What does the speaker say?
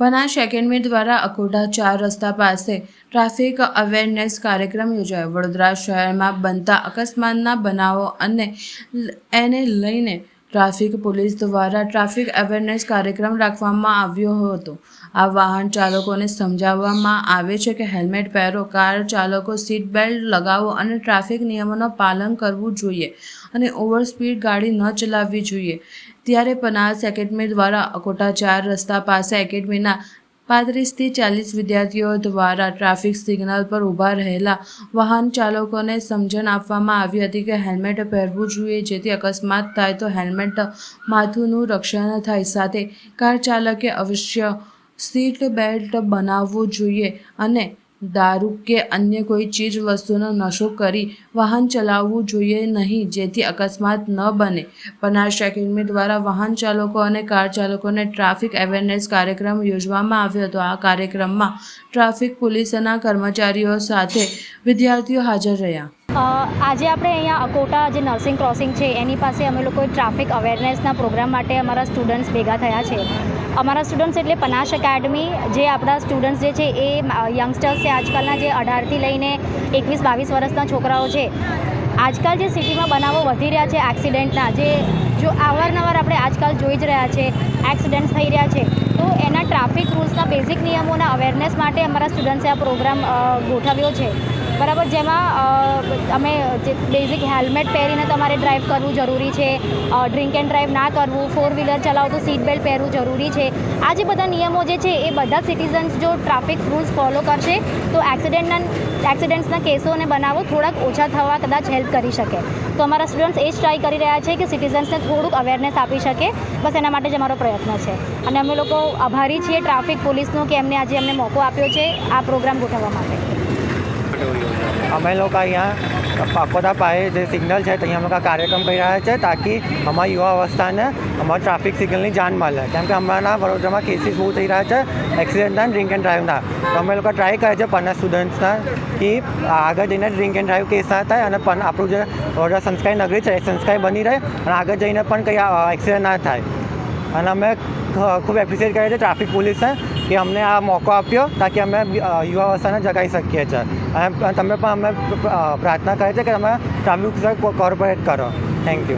પનાસ academy દ્વારા અકોટા ચાર રસ્તા પાસે ટ્રાફિક અવેરનેસ કાર્યક્રમ યોજાયો. વડોદરા શહેરમાં બનતા અકસ્માતના બનાવો અને એને લઈને ટ્રાફિક, પોલીસ દ્વારા ટ્રાફિક અવેરનેસ કાર્યક્રમ રાખવામાં આવ્યો હતો. આ વાહન ચાલકોને સમજાવવામાં આવે છે કે હેલ્મેટ પહેરો, કાર ચાલકો સીટ બેલ્ટ લગાવો અને ટ્રાફિક નિયમોનું પાલન કરવું જોઈએ અને ઓવર સ્પીડ ગાડી ન ચલાવવી જોઈએ. ત્યારે પનાસ એકેડમી દ્વારા અકોટા ચાર રસ્તા પાસે એકેડમીના પાંત્રીસથી ચાલીસ વિદ્યાર્થીઓ દ્વારા ટ્રાફિક સિગ્નલ પર ઊભા રહેલા વાહન ચાલકોને સમજણ આપવામાં આવી હતી કે હેલ્મેટ પહેરવું જોઈએ, જેથી અકસ્માત થાય તો હેલ્મેટ માથુંનું રક્ષણ થાય. સાથે કાર ચાલકે અવશ્ય સીટ બેલ્ટ બનાવવું જોઈએ અને દારૂ કે અન્ય કોઈ ચીજ, વસ્તુનો નશો કરી વાહન ચલાવવું જોઈએ નહીં, જેથી અકસ્માત ન બને. બનાસ એકેડમી દ્વારા વાહન ચાલકો અને કાર ચાલકોને ટ્રાફિક અવેરનેસ કાર્યક્રમ યોજવામાં આવ્યો હતો. આ કાર્યક્રમમાં ટ્રાફિક પોલીસના કર્મચારીઓ સાથે વિદ્યાર્થીઓ હાજર રહ્યા. આજે આપણે અહીંયા અકોટા જે નર્સિંગ ક્રોસિંગ છે, એની પાસે અમે લોકો ટ્રાફિક અવેરનેસના પ્રોગ્રામ માટે અમારા સ્ટુડન્ટ્સ ભેગા થયા છે. અમારા સ્ટુડન્ટ્સ એટલે પનાશ એકેડમી જે આપણા સ્ટુડન્ટ્સ જે છે એ યંગસ્ટર્સ છે આજકાલના જે અઢારથી લઈને એકવીસ, બાવીસ વર્ષના છોકરાઓ છે. આજકાલ જે સિટીમાં બનાવો વધી રહ્યા છે એક્સિડન્ટના જે, જો અવારનવાર આપણે આજકાલ જોઈ જ રહ્યા છે એક્સિડન્ટ્સ થઈ રહ્યા છે, તો એના ટ્રાફિક રૂલ્સના બેઝિક નિયમોના અવેરનેસ માટે અમારા સ્ટુડન્ટ્સે આ પ્રોગ્રામ ગોઠવ્યો છે. બરાબર, જેમાં અમે જે બેઝિક હેલ્મેટ પહેરીને તમારે ડ્રાઈવ કરવું જરૂરી છે ડ્રિંક એન્ડ ડ્રાઈવ ના કરવું, ફોર વ્હીલર ચલાવતું સીટ બેલ્ટ પહેરવું જરૂરી છે. આ જે બધા નિયમો જે છે એ બધા સિટીઝન્સ જો ટ્રાફિક રૂલ્સ ફોલો કરશે, તો એક્સિડન્ટના એક્સિડન્ટ્સના કેસો અને બનાવો, થોડાક ઓછા થવા કદાચ હેલ્પ કરી શકે. તો અમારા સ્ટુડન્ટ્સ એ જ ટ્રાય કરી રહ્યા છે કે સિટીઝન્સને થોડુંક અવેરનેસ આપી શકે. બસ એના માટે જ અમારો પ્રયત્ન છે. અને અમે લોકો આભારી છીએ ટ્રાફિક પોલીસનો કે એમને આજે અમને મોકો આપ્યો છે આ પ્રોગ્રામ ગોઠવવા માટે. અમે લોકો અહીંયા પાકોદા પાસે જે સિગ્નલ છે, ત્યાં અમે લોકો કાર્યક્રમ કરી રહ્યા છે તાકી અમારી યુવા અવસ્થાને અમારા ટ્રાફિક સિગ્નલની જાણ મળે. કેમ કે અમારા વડોદરામાં કેસીસ બહુ થઈ રહ્યા છે એક્સિડન્ટના ડ્રિંક એન્ડ ડ્રાઈવના અમે લોકો ટ્રાય કરે છે પન્ના સ્ટુડન્ટ્સના કે આગળ જઈને ડ્રિંક એન્ડ ડ્રાઈવ કેસ ના થાય અને પણ આપણું જે વડોદરા સંસ્કારી નગરી છે એ સંસ્કારી બની રહે અને આગળ જઈને પણ કંઈ એક્સિડન્ટ ના થાય. અને અમે ખૂબ એપ્રિશિએટ કરીએ છીએ ટ્રાફિક પોલીસને કે અમને આ મોકો આપ્યો તાકી અમે યુવા અવસ્થાને જગાવી શકીએ છીએ. તમે પણ અમે પ્રાર્થના કરીએ છીએ કે તમે ટ્રાફિક કોર્પોરેટ કરો. Thank you